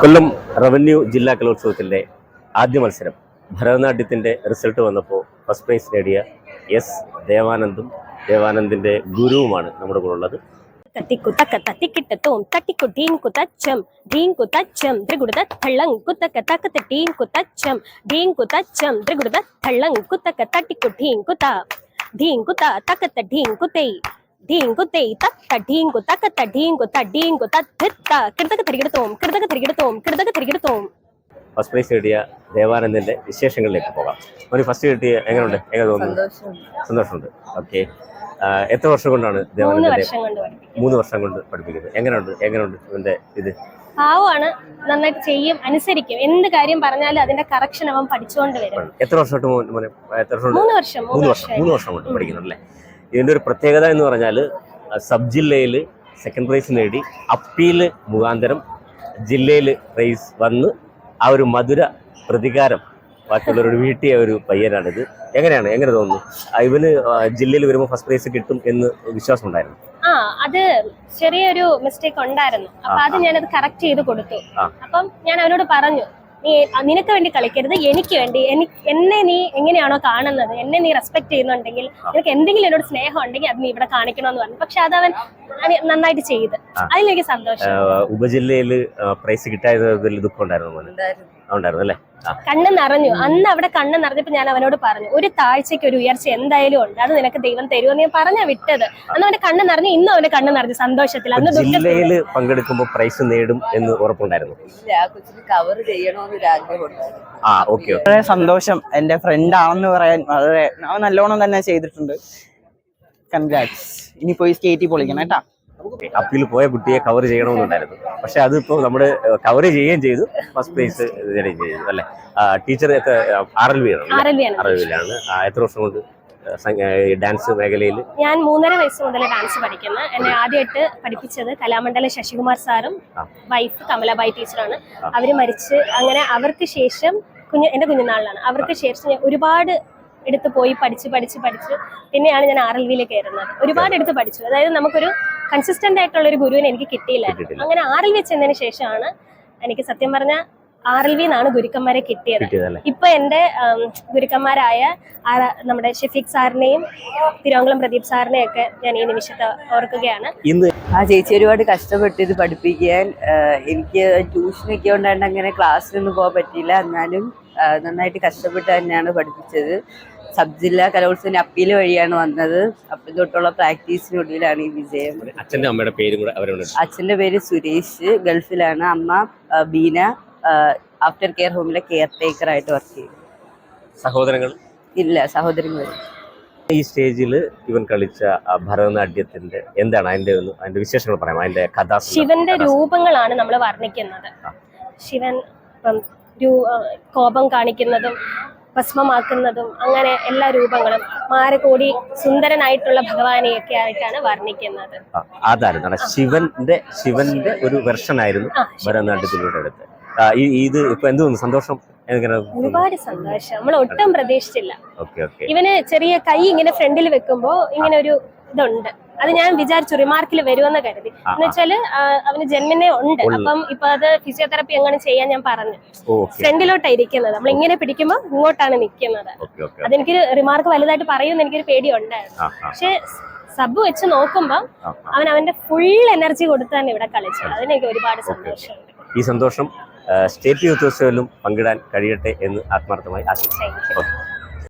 കൊല്ലം revenue ജില്ലാ കലോത്സവത്തിന്റെ ആദ്യ മത്സരം ഭരതനാട്യത്തിന്റെ റിസൾട്ട് വന്നപ്പോൾ ഫസ്റ്റ് പ്രൈസ് നേടിയ എസ് ദേവാനന്ദും ദേവാനന്ദിന്റെ ഗുരുവുമാണ് നമ്മുടെ കൂടെ ഉള്ളത്. തട്ടിക്കുത്തക്ക തട്ടിക്കിട്ടത്തും തത്തിക്കിട്ടത്തോം തട്ടിക്കു ടീങ്കു കുത്തച്ചം ധീങ്കു തച്ചം ത്രികുടുത തള്ളം കുത്തക്ക തക്കത്ത് ടീൻ കുത്തച്ചം ധീങ്കു കുത്തച്ചം ത്രികുടുത തള്ളം കുത്തക്ക തട്ടിക്കു ടീങ്കു ത ധീങ്കു ത തക്കത്ത ധീങ്കു തേ ധീങ്കു തേ തത്ത തക്കത്ത ധീങ്കു ത ധീങ്കു തത്ത കിടതക തിരികെടുത്തോം കിടതക തിരികെടുത്തോം കിടതക തിരികെടുത്തോം ഫസ്റ്റ് പ്രൈസ് കിട്ടിയ ദേവാനന്ദന്റെ വിശേഷങ്ങളിലേക്ക് പോകാം. അവന് ഫസ്റ്റ് കിട്ടിയ എങ്ങനെയുണ്ട് എങ്ങനെ തോന്നുന്നു? സന്തോഷമുണ്ട്. ഓക്കെ എത്ര വർഷം കൊണ്ടാണ് മൂന്ന് വർഷം കൊണ്ട് പഠിപ്പിക്കും മൂന്ന് വർഷം കൊണ്ട് പഠിപ്പിക്കുന്നത്. എങ്ങനെയുണ്ട് എങ്ങനെയുണ്ട് ഇവന്റെ ഇത്? പാവമാണ്. നന്നായിട്ട് ചെയ്യും അനുസരിക്കും. എന്ത് കാര്യം പറഞ്ഞാലും അതിന്റെ കറക്ഷൻ അവൻ പഠിച്ചുകൊണ്ട് വരും. എത്ര വർഷമായിട്ട് മോനെ എത്ര വർഷം കൊണ്ട് മൂന്ന് വർഷം മൂന്ന് മൂന്ന് വർഷം വർഷം മൂന്ന് വർഷം കൊണ്ട് പഠിക്കുന്നുണ്ടല്ലേ ഇതിന്റെ ഒരു പ്രത്യേകത എന്ന് പറഞ്ഞാൽ സബ് ജില്ലയിൽ സെക്കൻഡ് പ്രൈസ് നേടി അപ്പീൽ മുഖാന്തരം ജില്ലയിൽ പ്രൈസ് വന്ന് ആ ഒരു മധുര പ്രതികാരം ബാക്കിയുള്ളവരോട് വീട്ടിയ ഒരു പയ്യനാണിത്. എങ്ങനെയാണ്? എങ്ങനെ തോന്നുന്നു? ഇവന് ജില്ലയിൽ വരുമ്പോൾ ഫസ്റ്റ് പ്രൈസ് കിട്ടും എന്ന് വിശ്വാസം ഉണ്ടായിരുന്നു ആ അത് ചെറിയൊരു മിസ്റ്റേക്ക് ഉണ്ടായിരുന്നു. അപ്പൊ അത് ഞാനത് കറക്റ്റ് ചെയ്ത് കൊടുത്തു. അപ്പം ഞാൻ അവനോട് പറഞ്ഞു നീ നിനക്ക് വേണ്ടി കളിക്കരുത് എനിക്ക് വേണ്ടി എന്നെ നീ എങ്ങനെയാണോ കാണുന്നത് എന്നെ നീ റെസ്പെക്ട് ചെയ്യുന്നുണ്ടെങ്കിൽ നിനക്ക് എന്തെങ്കിലും എന്നോട് സ്നേഹം ഉണ്ടെങ്കിൽ അത് നീ ഇവിടെ കാണിക്കണമെന്ന് പറഞ്ഞു. പക്ഷെ അത് അവൻ നന്നായിട്ട് ചെയ്ത്. അതിലേക്ക് അതിലെനിക്ക് സന്തോഷം. ഉപജില്ലയിൽ പ്രൈസ് കിട്ടായത് ദുഃഖം ഉണ്ടായിരുന്നു. ഉണ്ടായിരുന്നു അല്ലേ? ആ. കണ്ണ് നിറഞ്ഞു. അന്ന് അവിടെ കണ്ണ് നിറഞ്ഞപ്പോ ഞാൻ അവനോട് പറഞ്ഞു ഒരു താഴ്ചയ്ക്ക് ഒരു ഉയർച്ച എന്തായാലും ഉണ്ട്. അത് നിനക്ക് ദൈവം തരുമെന്ന് ഞാൻ പറഞ്ഞ വിട്ടത്. അന്ന് അവന്റെ കണ്ണ് നിറഞ്ഞു. ഇന്നും അവന്റെ കണ്ണ് നിറഞ്ഞു. സന്തോഷത്തിൽ അന്ന് ജില്ലയിൽ പങ്കെടുക്കുമ്പോൾ പ്രൈസ് നേടും എന്ന് ഉറപ്പുണ്ടായിരുന്നു. കവർ ആ ഓക്കെ വളരെ സന്തോഷം എന്റെ ഫ്രണ്ട് ആണെന്ന് പറയാൻ വളരെ നല്ലോണം തന്നെ ചെയ്തിട്ടുണ്ട്. കൺഗ്രാറ്റ്സ് ഇനി പോയി സ്കേറ്റി പൊളിക്കണം കേട്ടാ. അപ്പീൽ പോയ കുട്ടിയെ കവർ ചെയ്യണമെന്നുണ്ടായിരുന്നു. പക്ഷെ അതിപ്പോ നമ്മൾ കവർ ചെയ്യുകയും ചെയ്തു. ഫസ്റ്റ് പ്ലേസ് നേടുകയും ചെയ്തു അല്ലെ? ടീച്ചർ ആർ എൽ ബി ആണ്. ആർ എൽ ആർ എത്ര വർഷം കൊണ്ട് ഡാൻസ് മേഖലയിൽ? ഞാൻ മൂന്നര വയസ്സ് മുതൽ ഡാൻസ് പഠിക്കുന്നു. എന്നെ ആദ്യമായിട്ട് പഠിപ്പിച്ചത് കലാമണ്ഡലം ശശികുമാർ സാറും വൈഫ് കമലാബായി ടീച്ചറാണ് അവർ അവർ മരിച്ച് അങ്ങനെ അവർക്ക് ശേഷം കുഞ്ഞു എന്റെ കുഞ്ഞുനാളിലാണ്. അവർക്ക് ശേഷം ഞാൻ ഒരുപാട് എടുത്ത് പോയി പഠിച്ച് പഠിച്ച് പഠിച്ച്. പിന്നെയാണ് ഞാൻ ആർ എൽ വിയിൽ കയറുന്നത്. ഒരുപാട് എടുത്ത് പഠിച്ചു. അതായത് നമുക്കൊരു കൺസിസ്റ്റന്റ് ആയിട്ടുള്ള ഒരു ഗുരുവിനെ എനിക്ക് കിട്ടിയില്ല. അങ്ങനെ ആറിൽ വെച്ചതിന് ശേഷമാണ് എനിക്ക് സത്യം പറഞ്ഞ ആർ എൽ വി എന്നാണ് ഗുരുക്കന്മാരെ കിട്ടിയത്. ഇപ്പൊ എന്റെ ഗുരുക്കന്മാരായ നമ്മുടെ ഷെഫീഖ് സാറിനെയും തിരുവനന്തപുരം പ്രദീപ് സാറിനെയും ഒക്കെ ഞാൻ ഈ നിമിഷത്തെ ഓർക്കുകയാണ്. ഇന്ന് ആ ചേച്ചി ഒരുപാട് കഷ്ടപ്പെട്ട് ഇത് പഠിപ്പിക്കാൻ എനിക്ക് ട്യൂഷനൊക്കെ ഉണ്ടായിട്ട് അങ്ങനെ ക്ലാസ്സിലൊന്നും പോകാൻ പറ്റിയില്ല. എന്നാലും നന്നായിട്ട് കഷ്ടപ്പെട്ട് തന്നെയാണ് പഠിപ്പിച്ചത്. സബ് ജില്ലാ കലോത്സവത്തിന് അപ്പീൽ വഴിയാണ് വന്നത്. അപ്പം തൊട്ടുള്ള പ്രാക്ടീസിനൊടുവിലാണ് ഈ വിജയം. അച്ഛന്റെ അമ്മയുടെ പേരും കൂടെ അവരോട് അച്ഛന്റെ പേര് സുരേഷ് ഗൾഫിലാണ് അമ്മ ബീന ആഫ്റ്റർ കെയർ ഹോമിലെ കെയർ ടേക്കർ ആയിട്ട് വർക്ക് ചെയ്യും സഹോദരങ്ങൾ? ഇല്ല സഹോദരങ്ങൾ ഈ സ്റ്റേജിൽ ഇവൻ കളിച്ച ഭരതനാട്യത്തിന്റെ എന്താണ് അതിന്റെ അതിന്റെ വിശേഷങ്ങൾ പറയാം അതിന്റെ കഥ ശിവന്റെ രൂപങ്ങളാണ് നമ്മൾ വർണിക്കുന്നത്. ശിവൻ കോപം കാണിക്കുന്നതും ഭസ്മമാക്കുന്നതും അങ്ങനെ എല്ലാ രൂപങ്ങളും മാരകോടി സുന്ദരനായിട്ടുള്ള ഭഗവാനെയൊക്കെ ആയിട്ടാണ് വർണിക്കുന്നത്. അതായിരുന്നു. ശിവന്റെ ശിവന്റെ ഒരു വെർഷൻ ആയിരുന്നു ഭരതനാട്യത്തിലൂടെ എടുത്ത് ഇത് ഇപ്പൊ എന്ത് സന്തോഷം? ഒരുപാട് സന്തോഷം. നമ്മൾ ഒട്ടും പ്രതീക്ഷിച്ചില്ല. ഇവന് ചെറിയ കൈ ഇങ്ങനെ ഫ്രണ്ടിൽ വെക്കുമ്പോ ഇങ്ങനെ ഒരു ഇതുണ്ട്. അത് ഞാൻ വിചാരിച്ചു റിമാർക്കിൽ വരുമെന്ന് കരുതി. എന്ന് വെച്ചാൽ അവന് ജന്മനെ ഉണ്ട്. അപ്പം ഇപ്പൊ അത് ഫിസിയോതെറപ്പി എങ്ങനെ ചെയ്യാൻ ഞാൻ പറഞ്ഞു. ഫ്രണ്ടിലോട്ടാണ് ഇരിക്കുന്നത് നമ്മൾ ഇങ്ങനെ പിടിക്കുമ്പോൾ ഇങ്ങോട്ടാണ് നിൽക്കുന്നത് അതെനിക്ക് റിമാർക്ക് വലുതായിട്ട് പറയുമെന്ന് എനിക്കൊരു പേടി ഉണ്ടായിരുന്നു ആ ആ. പക്ഷെ സബ് വെച്ച് നോക്കുമ്പോ ആ, ആ. അവൻ അവന്റെ ഫുൾ എനർജി കൊടുത്താണ് ഇവിടെ കളിച്ചത്. അതിനെനിക്ക് ഒരുപാട് സന്തോഷമുണ്ട്. ഈ സന്തോഷം സ്റ്റേറ്റ് യൂത്ത് ഫെസ്റ്റിവലിലും പങ്കിടാൻ കഴിയട്ടെ എന്ന് ആത്മാർത്ഥമായി ആശംസിക്കുന്നു.